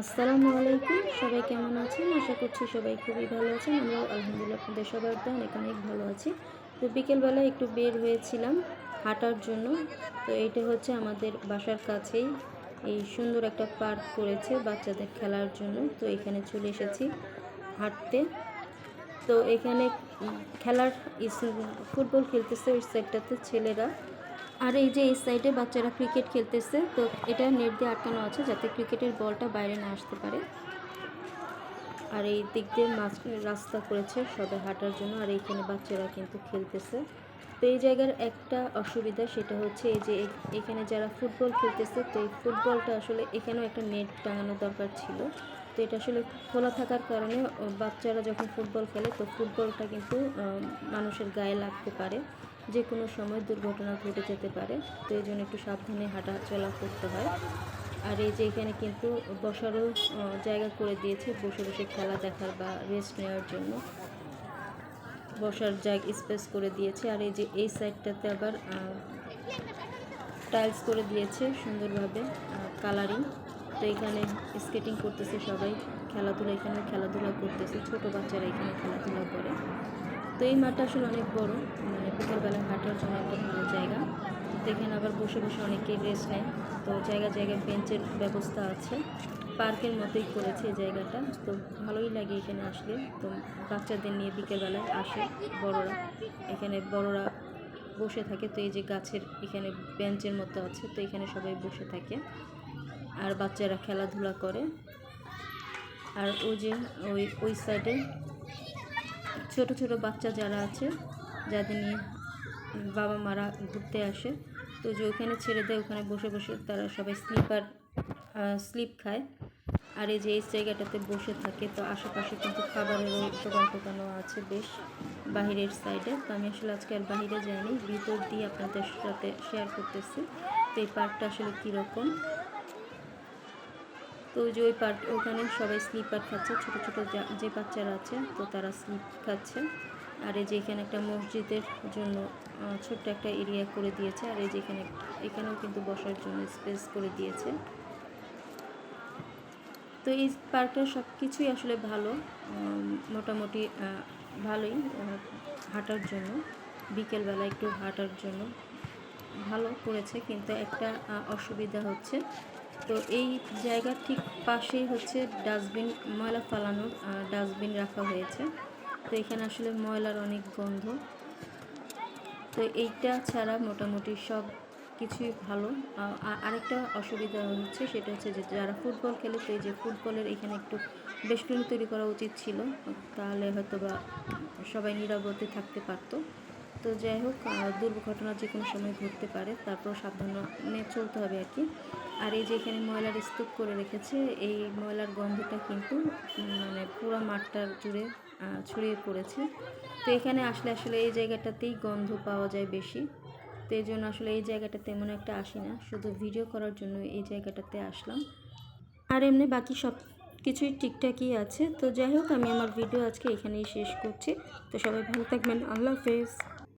আসসালামু আলাইকুম। সবাই কেমন আছেন? আশা করছি সবাই খুবই ভালো আছেন। আমরাও আলহামদুলিল্লাহ আপনাদের সবার তো অনেক অনেক ভালো আছি। তো বিকেলবেলা একটু বের হয়েছিলাম হাঁটার জন্য। তো এইটা হচ্ছে আমাদের বাসার কাছেই এই সুন্দর একটা পার্ক করেছে বাচ্চাদের খেলার জন্য। তো এখানে চলে এসেছি হাঁটতে। তো এখানে খেলার ফুটবল খেলতেছে ওই সাইডটাতে ছেলেরা। আর এই যে এই সাইডে বাচ্চারা ক্রিকেট খেলতেছে, তো এটা নেট দিয়ে আটকানো আছে যাতে ক্রিকেটের বলটা বাইরে না আসতে পারে। আর এই দিক দিয়ে মাঝ রাস্তা করেছে সবে হাঁটার জন্য, আর এইখানে বাচ্চারা কিন্তু খেলতেছে। তো এই জায়গার একটা অসুবিধা সেটা হচ্ছে এই যে এখানে যারা ফুটবল খেলতেছে, তো এই ফুটবলটা আসলে এখানেও একটা নেট টাঙানো দরকার ছিল। তো এটা আসলে খোলা থাকার কারণে বাচ্চারা যখন ফুটবল খেলে, তো ফুটবলটা কিন্তু মানুষের গায়ে লাগতে পারে। যে কোনো সময় দুর্ঘটনা ঘটে যেতে পারে, তো এই জন্য একটু সাবধানে হাঁটা চলা করতে হয়। আর এই যে এখানে কিন্তু বসারও জায়গা করে দিয়েছে, বসে বসে খেলা দেখার বা রেস্ট নেওয়ার জন্য। বসার জায়গা স্পেস করে দিয়েছে। আর এই যে এই সাইডটাতে আবার টাইলস করে দিয়েছে সুন্দরভাবে কালারিং তো এখানে স্কেটিং করতেছে সবাই, খেলাধুলা এখানে খেলাধুলা করতেছে, ছোট বাচ্চারা এখানে খেলাধুলা করে। তো এই মাঠটা আসলে অনেক বড় মানে বিকেলবেলা হাঁটার জন্য একটা ভালো জায়গা। এখানে আবার বসে বসে অনেকেই রেস্ট নেয়। তো জায়গা জায়গায় বেঞ্চের ব্যবস্থা আছে। পার্কের মতোই করেছে এই জায়গাটা। তো ভালোই লাগে এখানে আসলে। তো বাচ্চাদের নিয়ে বিকেলবেলায় আসে বড়রা। এখানে বড়রা বসে থাকে। তো এই যে গাছের এখানে বেঞ্চের মতো আছে। তো এখানে সবাই বসে থাকে। আর বাচ্চারা খেলাধুলা করে। আর ওই যে ওই ওই সাইডে ছোট ছোট বাচ্চা যারা আছে, যাদের নিয়ে বাবা মারা ঘুরতে আসে, তো যে ওখানে ছেড়ে দেয়, ওখানে বসে বসে তারা সবাই স্লিপার স্লিপ খায়। আর এই যে এই জায়গাটাতে বসে থাকে, তো আশেপাশে কিন্তু খাবারেরও দোকান টোকানও আছে বেশ বাহিরের সাইডে তো আমি আসলে আজকে আর বাহিরে যাইনি, ভিতর দিয়ে আপনাদের সাথে শেয়ার করতেছি। তো এই পার্কটা আসলে কীরকম? তো যে ওই পার্ক ওখানে সবাই স্লিপার খাচ্ছে, ছোট ছোট যে বাচ্চারা আছে, তো তারা স্লিপ খাচ্ছে। আর এই যে এখানে একটা মসজিদের জন্য ছোট্ট একটা এরিয়া করে দিয়েছে, আর এই যে এখানে, এখানেও কিন্তু বসার জন্য স্পেস করে দিয়েছে। তো এই পার্কটার সব কিছুই আসলে ভালো মোটামুটি ভালোই হাঁটার জন্য। বিকেলবেলা একটু হাঁটার জন্য ভালো করেছে, কিন্তু একটা অসুবিধা হচ্ছে। তো এই জায়গার ঠিক পাশেই হচ্ছে ডাস্টবিন, ময়লা ফালানোর ডাস্টবিন রাখা হয়েছে। তো এখানে আসলে ময়লার অনেক গন্ধ। তো এইটা ছাড়া মোটামুটি সব কিছুই ভালো। আরেকটা অসুবিধা হচ্ছে সেটা হচ্ছে যে যারা ফুটবল খেলে এই যে ফুটবলের এখানে একটু বেষ্টনী তৈরি করা উচিত ছিল, তাহলে হয়তো বা সবাই নিরাপদে থাকতে পারতো। তো যাই হোক দুর্ঘটনা যে কোনো সময় ঘটতে পারে তারপর সাবধানে চলতে হবে আর কি। আর এই যে এখানে ময়লার স্তূপ করে রেখেছে, এই ময়লার গন্ধটা কিন্তু মানে পুরো মাঠটার জুড়ে ছড়িয়ে পড়েছে। তো এখানে আসলে আসলে এই জায়গাটাতেই গন্ধ পাওয়া যায় বেশি। তো এই জন্য আসলে এই জায়গাটা তেমন একটা আসি না। শুধু ভিডিও করার জন্য এই জায়গাটাতে আসলাম। আর এমনি বাকি সব কিছুই ঠিকঠাকই আছে। তো যাই হোক, আমি আমার ভিডিও আজকে এখানেই শেষ করছি। তো সবাই ভালো থাকবেন। আল্লাহ হাফেজ।